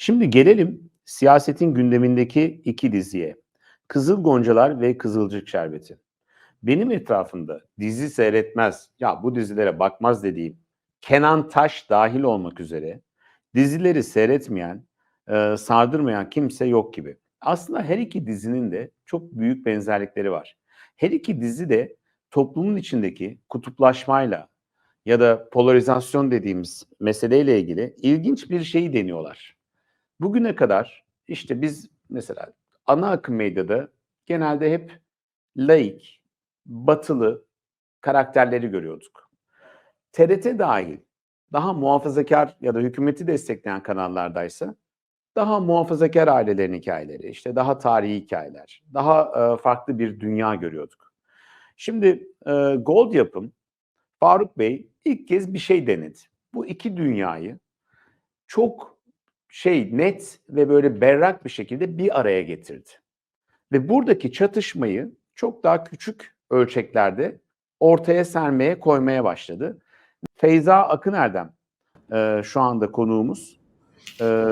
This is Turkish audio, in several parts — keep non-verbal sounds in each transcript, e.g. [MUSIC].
Şimdi gelelim siyasetin gündemindeki iki diziye. Kızıl Goncalar ve Kızılcık Şerbeti. Benim etrafımda dizi seyretmez, ya bu dizilere bakmaz dediğim Kenan Taş dahil olmak üzere dizileri seyretmeyen, e, sardırmayan kimse yok gibi. Aslında her iki dizinin de çok büyük benzerlikleri var. Her iki dizi de toplumun içindeki kutuplaşmayla ya da polarizasyon dediğimiz meseleyle ilgili ilginç bir şeyi deniyorlar. Bugüne kadar işte biz mesela ana akım medyada genelde hep laik, batılı karakterleri görüyorduk. TRT dahil daha muhafazakar ya da hükümeti destekleyen kanallardaysa daha muhafazakar ailelerin hikayeleri, işte daha tarihi hikayeler, daha e, farklı bir dünya görüyorduk. Şimdi e, Gold Yapım, Faruk Bey ilk kez bir şey denedi. Bu iki dünyayı çok şey net ve böyle berrak bir şekilde bir araya getirdi. Ve buradaki çatışmayı çok daha küçük ölçeklerde ortaya sermeye koymaya başladı. Feyza Akınerdem e, şu anda konuğumuz. E,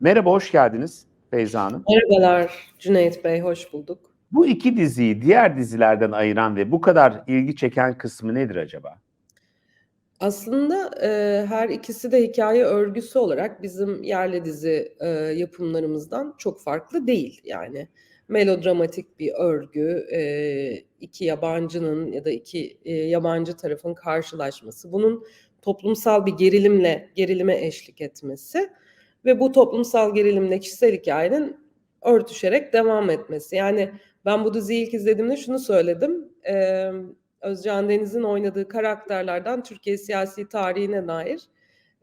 merhaba, hoş geldiniz Feyza Hanım. Merhabalar Cüneyt Bey, hoş bulduk. Bu iki diziyi diğer dizilerden ayıran ve bu kadar ilgi çeken kısmı nedir acaba? Aslında e, her ikisi de hikaye örgüsü olarak bizim yerli dizi e, yapımlarımızdan çok farklı değil. Yani melodramatik bir örgü, e, iki yabancının ya da iki e, yabancı tarafın karşılaşması, bunun toplumsal bir gerilimle gerilime eşlik etmesi ve bu toplumsal gerilimle kişisel hikayenin örtüşerek devam etmesi. Yani ben bu diziyi ilk izlediğimde şunu söyledim. E, Özcan Deniz'in oynadığı karakterlerden Türkiye siyasi tarihine dair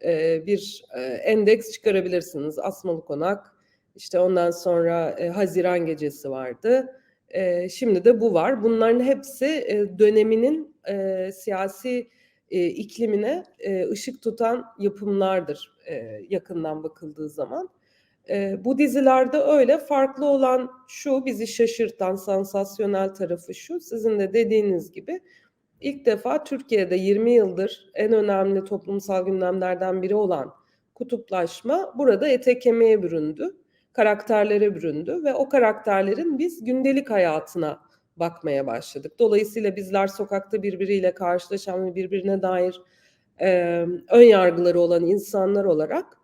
e, bir e, endeks çıkarabilirsiniz. Asmalı Konak, işte ondan sonra e, Haziran Gecesi vardı. E, şimdi de bu var. Bunların hepsi e, döneminin e, siyasi e, iklimine e, ışık tutan yapımlardır e, yakından bakıldığı zaman. E, bu dizilerde öyle farklı olan şu bizi şaşırtan sansasyonel tarafı şu sizin de dediğiniz gibi ilk defa Türkiye'de 20 yıldır en önemli toplumsal gündemlerden biri olan kutuplaşma burada ete kemiğe büründü, karakterlere büründü ve o karakterlerin biz gündelik hayatına bakmaya başladık. Dolayısıyla bizler sokakta birbiriyle karşılaşan ve birbirine dair e, ön yargıları olan insanlar olarak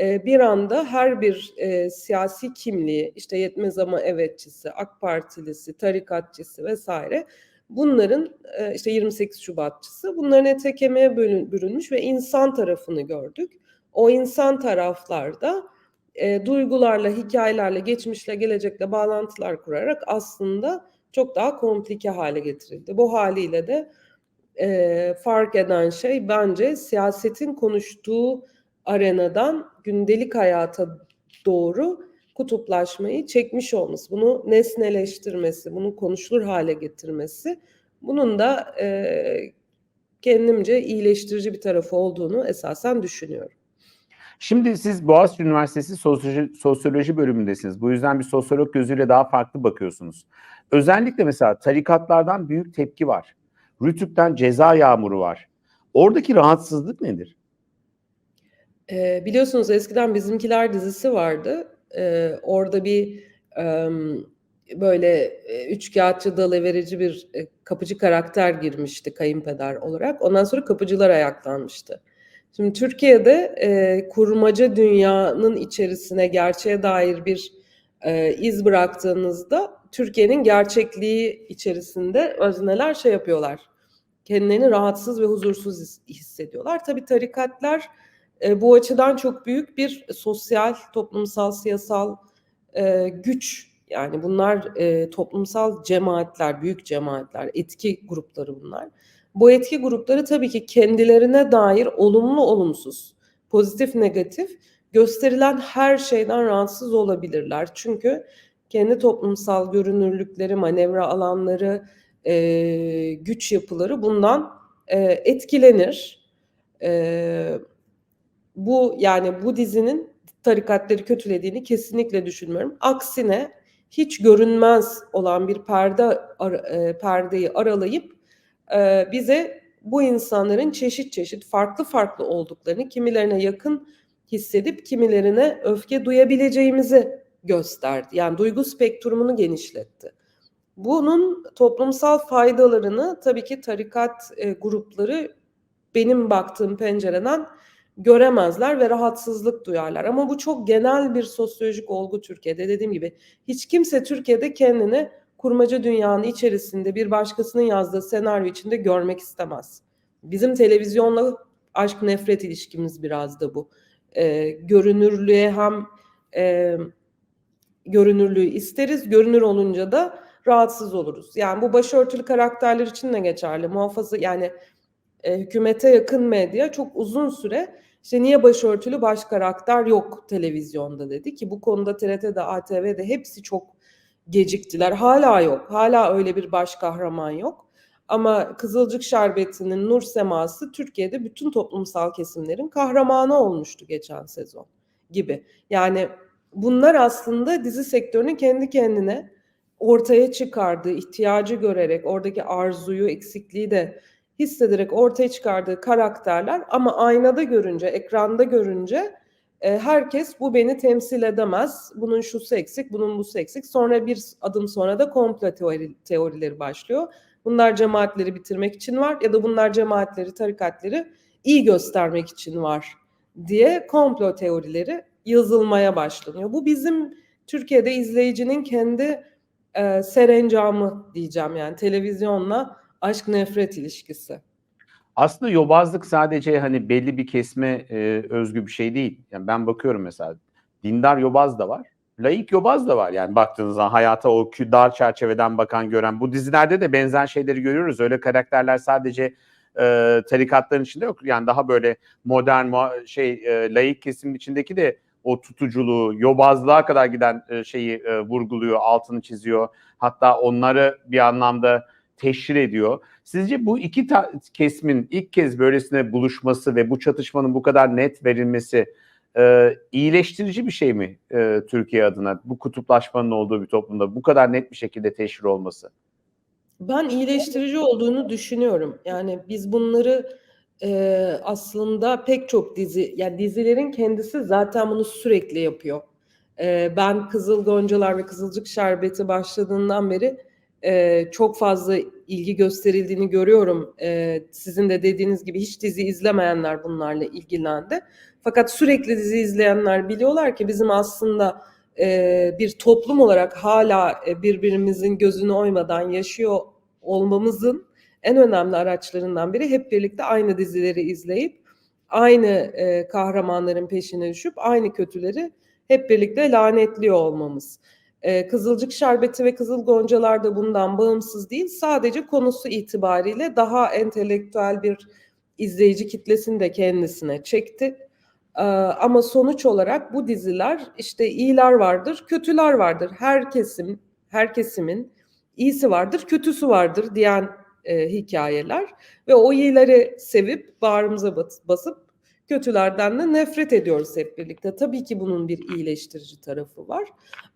bir anda her bir e, siyasi kimliği, işte yetmez ama evetçisi, AK Partilisi, tarikatçısı vesaire bunların e, işte 28 Şubatçısı bunların ete kemiğe bürünmüş ve insan tarafını gördük. O insan taraflarda e, duygularla, hikayelerle, geçmişle, gelecekle bağlantılar kurarak aslında çok daha komplike hale getirildi. Bu haliyle de e, fark eden şey bence siyasetin konuştuğu arenadan gündelik hayata doğru kutuplaşmayı çekmiş olması, bunu nesneleştirmesi, bunu konuşulur hale getirmesi, bunun da e, kendimce iyileştirici bir tarafı olduğunu esasen düşünüyorum. Şimdi siz Boğaziçi Üniversitesi Sosyoloji, Sosyoloji bölümündesiniz. Bu yüzden bir sosyolog gözüyle daha farklı bakıyorsunuz. Özellikle mesela tarikatlardan büyük tepki var. Rütük'ten ceza yağmuru var. Oradaki rahatsızlık nedir? E, biliyorsunuz eskiden Bizimkiler dizisi vardı. E, orada bir e, böyle e, üç kağıtçı dalıverici bir e, kapıcı karakter girmişti kayınpeder olarak. Ondan sonra kapıcılar ayaklanmıştı. Şimdi Türkiye'de e, kurmaca dünyanın içerisine gerçeğe dair bir e, iz bıraktığınızda Türkiye'nin gerçekliği içerisinde özneler şey yapıyorlar. Kendilerini rahatsız ve huzursuz hissediyorlar. Tabii tarikatlar e, bu açıdan çok büyük bir sosyal, toplumsal, siyasal e, güç. Yani bunlar e, toplumsal cemaatler, büyük cemaatler, etki grupları bunlar. Bu etki grupları tabii ki kendilerine dair olumlu olumsuz, pozitif negatif gösterilen her şeyden rahatsız olabilirler. Çünkü kendi toplumsal görünürlükleri, manevra alanları, e, güç yapıları bundan e, etkilenir. E, bu yani bu dizinin tarikatları kötülediğini kesinlikle düşünmüyorum. Aksine hiç görünmez olan bir perde e, perdeyi aralayıp e, bize bu insanların çeşit çeşit farklı farklı olduklarını, kimilerine yakın, hissedip kimilerine öfke duyabileceğimizi gösterdi. Yani duygu spektrumunu genişletti. Bunun toplumsal faydalarını tabii ki tarikat e, grupları benim baktığım pencereden göremezler ve rahatsızlık duyarlar. Ama bu çok genel bir sosyolojik olgu Türkiye'de. Dediğim gibi hiç kimse Türkiye'de kendini kurmaca dünyanın içerisinde bir başkasının yazdığı senaryo içinde görmek istemez. Bizim televizyonla aşk nefret ilişkimiz biraz da bu. Ee, görünürlüğe hem e, görünürlüğü isteriz, görünür olunca da rahatsız oluruz. Yani bu başörtülü karakterler için de geçerli. Muhafaza yani e, hükümete yakın medya çok uzun süre işte niye başörtülü baş karakter yok televizyonda dedi ki bu konuda TRT'de, ATV'de hepsi çok geciktiler. Hala yok. Hala öyle bir baş kahraman yok. Ama Kızılcık Şerbeti'nin nur seması Türkiye'de bütün toplumsal kesimlerin kahramanı olmuştu geçen sezon gibi. Yani bunlar aslında dizi sektörünün kendi kendine ortaya çıkardığı, ihtiyacı görerek, oradaki arzuyu, eksikliği de hissederek ortaya çıkardığı karakterler ama aynada görünce, ekranda görünce e, herkes bu beni temsil edemez, bunun şusu eksik, bunun busu eksik. Sonra bir adım sonra da komplo teori, teorileri başlıyor. Bunlar cemaatleri bitirmek için var ya da bunlar cemaatleri, tarikatları iyi göstermek için var diye komplo teorileri yazılmaya başlanıyor. Bu bizim Türkiye'de izleyicinin kendi e, serencamı diyeceğim yani televizyonla aşk nefret ilişkisi. Aslında yobazlık sadece hani belli bir kesme e, özgü bir şey değil. Yani ben bakıyorum mesela dindar yobaz da var. Laik yobaz da var yani baktığınız zaman hayata o dar çerçeveden bakan gören. Bu dizilerde de benzer şeyleri görüyoruz. Öyle karakterler sadece e, tarikatların içinde yok. Yani daha böyle modern şey e, laik kesimin içindeki de o tutuculuğu, yobazlığa kadar giden e, şeyi e, vurguluyor, altını çiziyor. Hatta onları bir anlamda teşhir ediyor. Sizce bu iki kesimin ilk kez böylesine buluşması ve bu çatışmanın bu kadar net verilmesi e, iyileştirici bir şey mi e, Türkiye adına? Bu kutuplaşmanın olduğu bir toplumda bu kadar net bir şekilde teşhir olması. Ben iyileştirici olduğunu düşünüyorum. Yani biz bunları e, aslında pek çok dizi, yani dizilerin kendisi zaten bunu sürekli yapıyor. E, ben Kızıl Goncalar ve Kızılcık Şerbeti başladığından beri e, çok fazla ilgi gösterildiğini görüyorum. E, sizin de dediğiniz gibi hiç dizi izlemeyenler bunlarla ilgilendi. Fakat sürekli dizi izleyenler biliyorlar ki bizim aslında e, bir toplum olarak hala e, birbirimizin gözünü oymadan yaşıyor olmamızın en önemli araçlarından biri hep birlikte aynı dizileri izleyip aynı e, kahramanların peşine düşüp aynı kötüleri hep birlikte lanetliyor olmamız. E, Kızılcık Şerbeti ve Kızıl Goncalar da bundan bağımsız değil. Sadece konusu itibariyle daha entelektüel bir izleyici kitlesini de kendisine çekti. E, ama sonuç olarak bu diziler işte iyiler vardır, kötüler vardır. Her kesim, her kesimin iyisi vardır, kötüsü vardır diyen e, hikayeler ve o iyileri sevip bağrımıza basıp kötülerden de nefret ediyoruz hep birlikte. Tabii ki bunun bir iyileştirici tarafı var.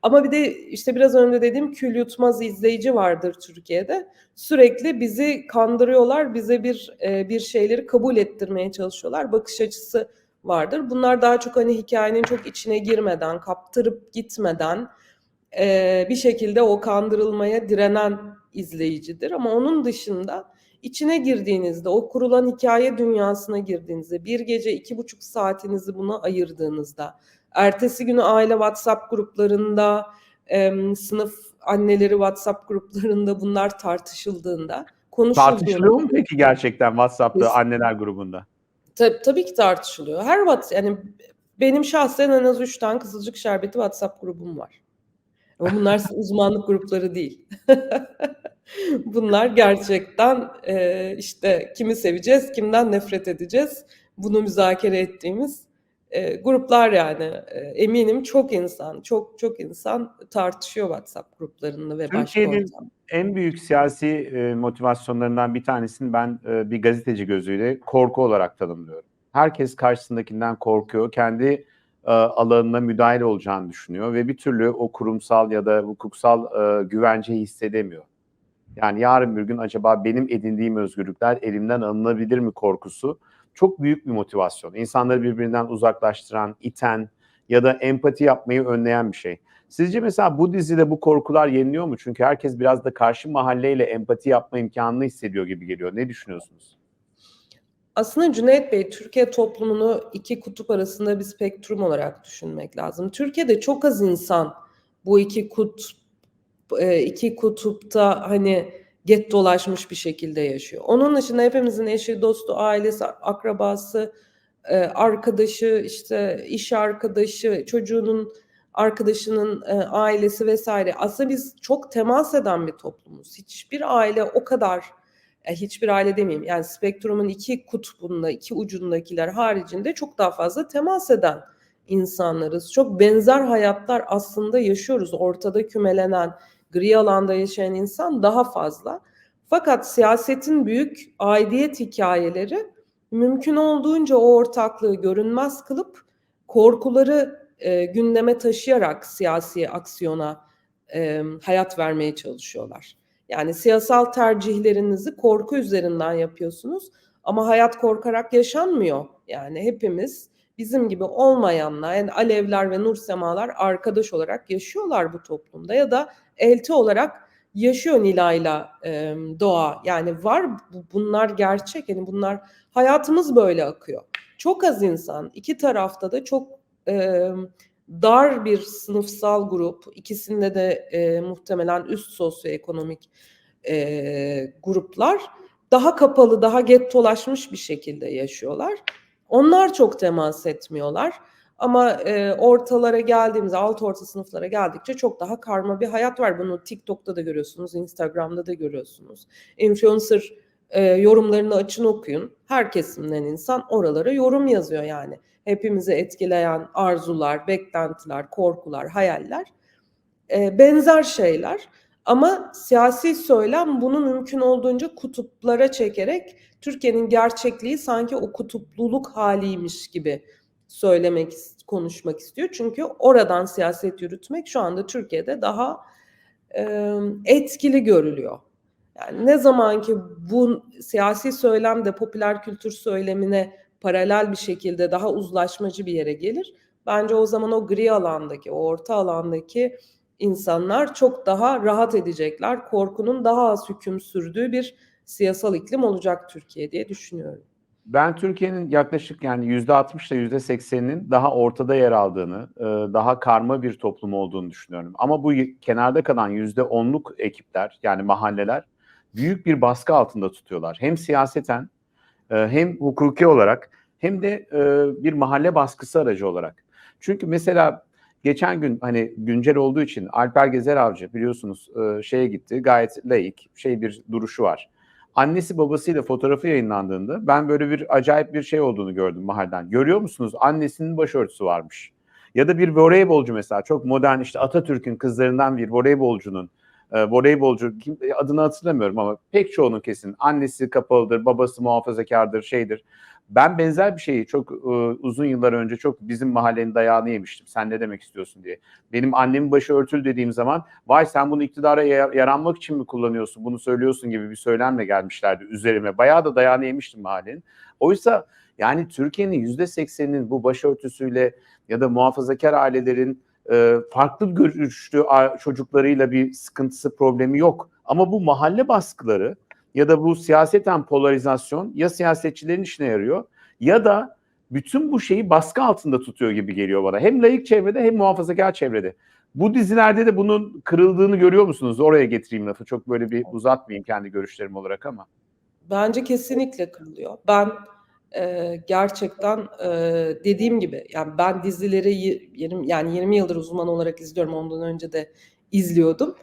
Ama bir de işte biraz önce dediğim kül yutmaz izleyici vardır Türkiye'de. Sürekli bizi kandırıyorlar, bize bir e, bir şeyleri kabul ettirmeye çalışıyorlar. Bakış açısı vardır. Bunlar daha çok hani hikayenin çok içine girmeden, kaptırıp gitmeden e, bir şekilde o kandırılmaya direnen izleyicidir. Ama onun dışında içine girdiğinizde, o kurulan hikaye dünyasına girdiğinizde, bir gece iki buçuk saatinizi buna ayırdığınızda, ertesi günü aile WhatsApp gruplarında, e, sınıf anneleri WhatsApp gruplarında bunlar tartışıldığında, konuşulduğunda... Tartışılıyor mu peki gerçekten WhatsApp'ta anneler grubunda? Tabii, tabii ki tartışılıyor. Her WhatsApp, yani benim şahsen en az üç tane Kızılcık Şerbeti WhatsApp grubum var. Ama bunlar [LAUGHS] uzmanlık grupları değil. [LAUGHS] bunlar gerçekten e, işte kimi seveceğiz, kimden nefret edeceğiz bunu müzakere ettiğimiz e, gruplar yani. E, eminim çok insan, çok çok insan tartışıyor WhatsApp gruplarında ve başka Türkiye'nin en büyük siyasi e, motivasyonlarından bir tanesini ben e, bir gazeteci gözüyle korku olarak tanımlıyorum. Herkes karşısındakinden korkuyor. Kendi e, alanına müdahale olacağını düşünüyor ve bir türlü o kurumsal ya da hukuksal e, güvenceyi hissedemiyor. Yani yarın bir gün acaba benim edindiğim özgürlükler elimden alınabilir mi korkusu çok büyük bir motivasyon. İnsanları birbirinden uzaklaştıran, iten ya da empati yapmayı önleyen bir şey. Sizce mesela bu dizide bu korkular yeniliyor mu? Çünkü herkes biraz da karşı mahalleyle empati yapma imkanını hissediyor gibi geliyor. Ne düşünüyorsunuz? Aslında Cüneyt Bey, Türkiye toplumunu iki kutup arasında bir spektrum olarak düşünmek lazım. Türkiye'de çok az insan bu iki kutup e, iki kutupta hani get dolaşmış bir şekilde yaşıyor. Onun dışında hepimizin eşi, dostu, ailesi, akrabası, e, arkadaşı, işte iş arkadaşı, çocuğunun arkadaşının e, ailesi vesaire. Aslında biz çok temas eden bir toplumuz. Hiçbir aile o kadar e, hiçbir aile demeyeyim yani spektrumun iki kutbunda, iki ucundakiler haricinde çok daha fazla temas eden insanlarız. Çok benzer hayatlar aslında yaşıyoruz. Ortada kümelenen, gri alanda yaşayan insan daha fazla. Fakat siyasetin büyük aidiyet hikayeleri mümkün olduğunca o ortaklığı görünmez kılıp korkuları e, gündeme taşıyarak siyasi aksiyona e, hayat vermeye çalışıyorlar. Yani siyasal tercihlerinizi korku üzerinden yapıyorsunuz ama hayat korkarak yaşanmıyor. Yani hepimiz bizim gibi olmayanlar, yani Alevler ve Nur Semalar arkadaş olarak yaşıyorlar bu toplumda ya da elti olarak yaşıyor Nilay'la e, Doğa. Yani var bunlar gerçek. Yani bunlar hayatımız böyle akıyor. Çok az insan iki tarafta da çok e, dar bir sınıfsal grup. İkisinde de e, muhtemelen üst sosyoekonomik e, gruplar daha kapalı, daha gettolaşmış bir şekilde yaşıyorlar. Onlar çok temas etmiyorlar. Ama e, ortalara geldiğimizde, alt orta sınıflara geldikçe çok daha karma bir hayat var. Bunu TikTok'ta da görüyorsunuz, Instagram'da da görüyorsunuz. Influencer e, yorumlarını açın okuyun. Her kesimden insan oralara yorum yazıyor yani. Hepimizi etkileyen arzular, beklentiler, korkular, hayaller e, benzer şeyler. Ama siyasi söylem bunu mümkün olduğunca kutuplara çekerek Türkiye'nin gerçekliği sanki o kutupluluk haliymiş gibi söylemek, konuşmak istiyor. Çünkü oradan siyaset yürütmek şu anda Türkiye'de daha e, etkili görülüyor. Yani ne zaman ki bu siyasi söylem de popüler kültür söylemine paralel bir şekilde daha uzlaşmacı bir yere gelir. Bence o zaman o gri alandaki, o orta alandaki insanlar çok daha rahat edecekler. Korkunun daha az hüküm sürdüğü bir siyasal iklim olacak Türkiye diye düşünüyorum. Ben Türkiye'nin yaklaşık yani %60 ile %80'inin daha ortada yer aldığını, daha karma bir toplum olduğunu düşünüyorum. Ama bu kenarda kalan %10'luk ekipler yani mahalleler büyük bir baskı altında tutuyorlar. Hem siyaseten hem hukuki olarak hem de bir mahalle baskısı aracı olarak. Çünkü mesela geçen gün hani güncel olduğu için Alper Gezer Avcı biliyorsunuz şeye gitti gayet laik şey bir duruşu var. Annesi babasıyla fotoğrafı yayınlandığında ben böyle bir acayip bir şey olduğunu gördüm mahalleden. Görüyor musunuz? Annesinin başörtüsü varmış. Ya da bir voleybolcu mesela çok modern işte Atatürk'ün kızlarından bir voleybolcunun e, voleybolcu kim, adını hatırlamıyorum ama pek çoğunun kesin annesi kapalıdır, babası muhafazakardır, şeydir. Ben benzer bir şeyi çok e, uzun yıllar önce çok bizim mahallenin dayağını yemiştim. Sen ne demek istiyorsun diye. Benim annemin başı örtülü dediğim zaman vay sen bunu iktidara yaranmak için mi kullanıyorsun, bunu söylüyorsun gibi bir söylemle gelmişlerdi üzerime. Bayağı da dayağını yemiştim mahallenin. Oysa yani Türkiye'nin yüzde sekseninin bu başörtüsüyle ya da muhafazakar ailelerin e, farklı görüşlü çocuklarıyla bir sıkıntısı, problemi yok. Ama bu mahalle baskıları ya da bu siyaseten polarizasyon ya siyasetçilerin işine yarıyor ya da bütün bu şeyi baskı altında tutuyor gibi geliyor bana. Hem layık çevrede hem muhafazakar çevrede. Bu dizilerde de bunun kırıldığını görüyor musunuz? Oraya getireyim lafı. Çok böyle bir uzatmayayım kendi görüşlerim olarak ama. Bence kesinlikle kırılıyor. Ben e, gerçekten e, dediğim gibi yani ben dizileri 20, yani 20 yıldır uzman olarak izliyorum. Ondan önce de izliyordum.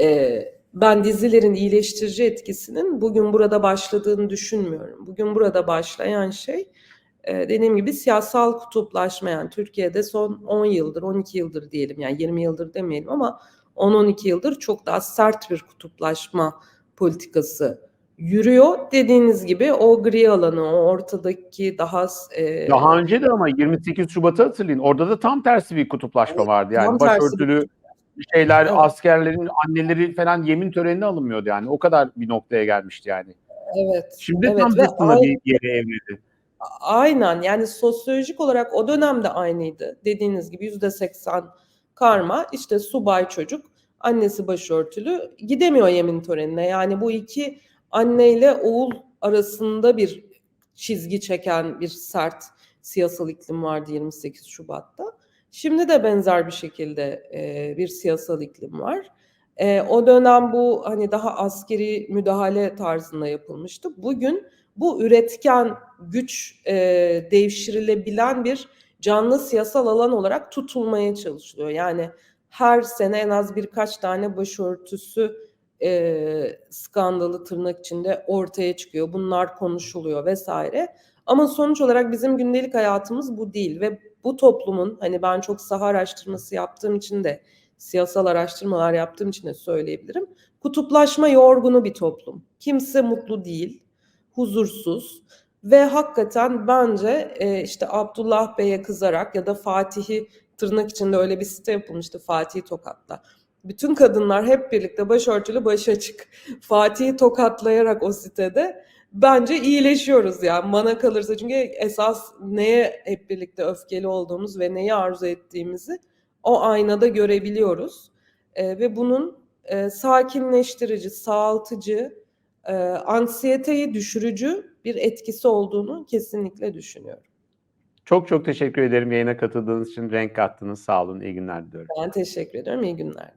E, ben dizilerin iyileştirici etkisinin bugün burada başladığını düşünmüyorum. Bugün burada başlayan şey e, dediğim gibi siyasal kutuplaşma yani Türkiye'de son 10 yıldır 12 yıldır diyelim yani 20 yıldır demeyelim ama 10-12 yıldır çok daha sert bir kutuplaşma politikası yürüyor. Dediğiniz gibi o gri alanı, o ortadaki daha... E, daha önce de ama 28 Şubat'ı hatırlayın. Orada da tam tersi bir kutuplaşma vardı. Yani başörtülü. Şeyler, evet. askerlerin anneleri falan yemin törenine alınmıyordu yani. O kadar bir noktaya gelmişti yani. Evet. Şimdi evet. tam zıttına bir yere evrildi. Aynen yani sosyolojik olarak o dönemde aynıydı. Dediğiniz gibi yüzde seksen karma işte subay çocuk annesi başörtülü gidemiyor yemin törenine. Yani bu iki anneyle oğul arasında bir çizgi çeken bir sert siyasal iklim vardı 28 Şubat'ta. Şimdi de benzer bir şekilde e, bir siyasal iklim var. E, o dönem bu hani daha askeri müdahale tarzında yapılmıştı. Bugün bu üretken güç e, devşirilebilen bir canlı siyasal alan olarak tutulmaya çalışılıyor. Yani her sene en az birkaç tane başörtüsü e, skandalı tırnak içinde ortaya çıkıyor. Bunlar konuşuluyor vesaire. Ama sonuç olarak bizim gündelik hayatımız bu değil ve bu toplumun hani ben çok saha araştırması yaptığım için de siyasal araştırmalar yaptığım için de söyleyebilirim. Kutuplaşma yorgunu bir toplum. Kimse mutlu değil, huzursuz ve hakikaten bence e, işte Abdullah Bey'e kızarak ya da Fatih'i tırnak içinde öyle bir site yapılmıştı Fatih'i tokatla. Bütün kadınlar hep birlikte başörtülü başa çık. Fatih'i tokatlayarak o sitede bence iyileşiyoruz yani bana kalırsa çünkü esas neye hep birlikte öfkeli olduğumuz ve neyi arzu ettiğimizi o aynada görebiliyoruz E, ve bunun e, sakinleştirici, sağaltıcı, e, anksiyeteyi düşürücü bir etkisi olduğunu kesinlikle düşünüyorum. Çok çok teşekkür ederim yayına katıldığınız için, renk kattınız. Sağ olun, iyi günler diliyorum. Ben teşekkür ederim, iyi günler.